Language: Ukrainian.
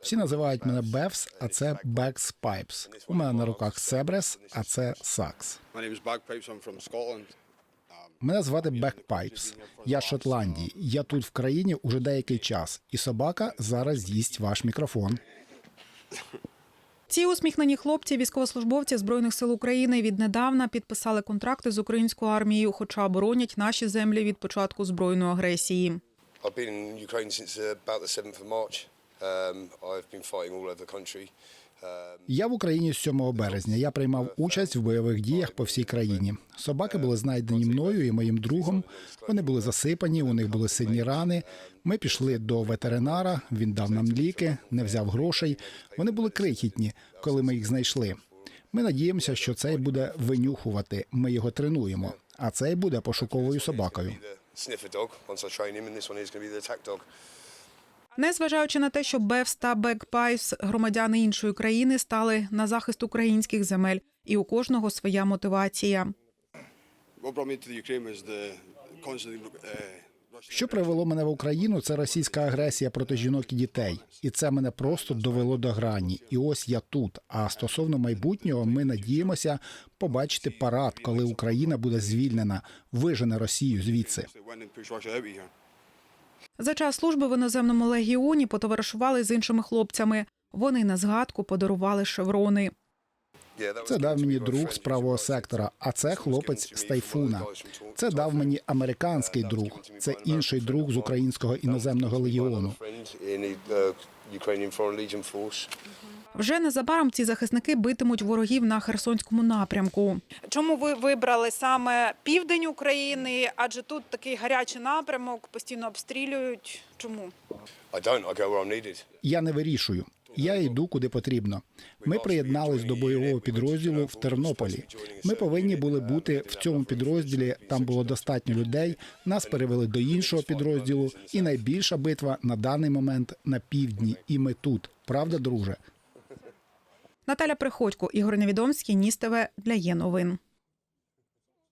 Всі називають мене Бевс, а це Бекс Пайпс. У мене на руках Себрес, а це Сакс. Мене звати Бекпайпс. Я з Шотландії. Я тут в країні уже деякий час, і собака зараз їсть ваш мікрофон. Ці усміхнені хлопці, військовослужбовці збройних сил України, віднедавна підписали контракти з українською армією, хоча оборонять наші землі від початку збройної агресії. I've been in Ukraine since uh, about the 7th of March. Um. Um, Я в Україні з 7 березня. Я приймав участь в бойових діях по всій країні. Собаки були знайдені мною і моїм другом. Вони були засипані, у них були сильні рани. Ми пішли до ветеринара. Він дав нам ліки, не взяв грошей. Вони були крихітні, коли ми їх знайшли. Ми надіємося, що цей буде винюхувати. Ми його тренуємо. А цей буде пошуковою собакою. Незважаючи на те, що Бевс та Бекпайс, громадяни іншої країни, стали на захист українських земель, і у кожного своя мотивація. Що привело мене в Україну, це російська агресія проти жінок і дітей, і це мене просто довело до грані. І ось я тут. А стосовно майбутнього, ми надіємося побачити парад, коли Україна буде звільнена, вижене Росію звідси. За час служби в іноземному легіоні потоваришували з іншими хлопцями. Вони на згадку подарували шеврони. Це дав мені друг з правого сектора, а це хлопець з тайфуна. Це дав мені американський друг. Це інший друг з українського іноземного легіону. Вже незабаром ці захисники битимуть ворогів на Херсонському напрямку. Чому ви вибрали саме південь України? Адже тут такий гарячий напрямок, постійно обстрілюють. Чому? Я не вирішую. Я йду куди потрібно. Ми приєднались до бойового підрозділу в Тернополі. Ми повинні були бути в цьому підрозділі. Там було достатньо людей. Нас перевели до іншого підрозділу. І найбільша битва на даний момент на півдні. І ми тут. Правда, друже? Наталя Приходько, Ігор Невідомський, Ніс ТВ для є новин.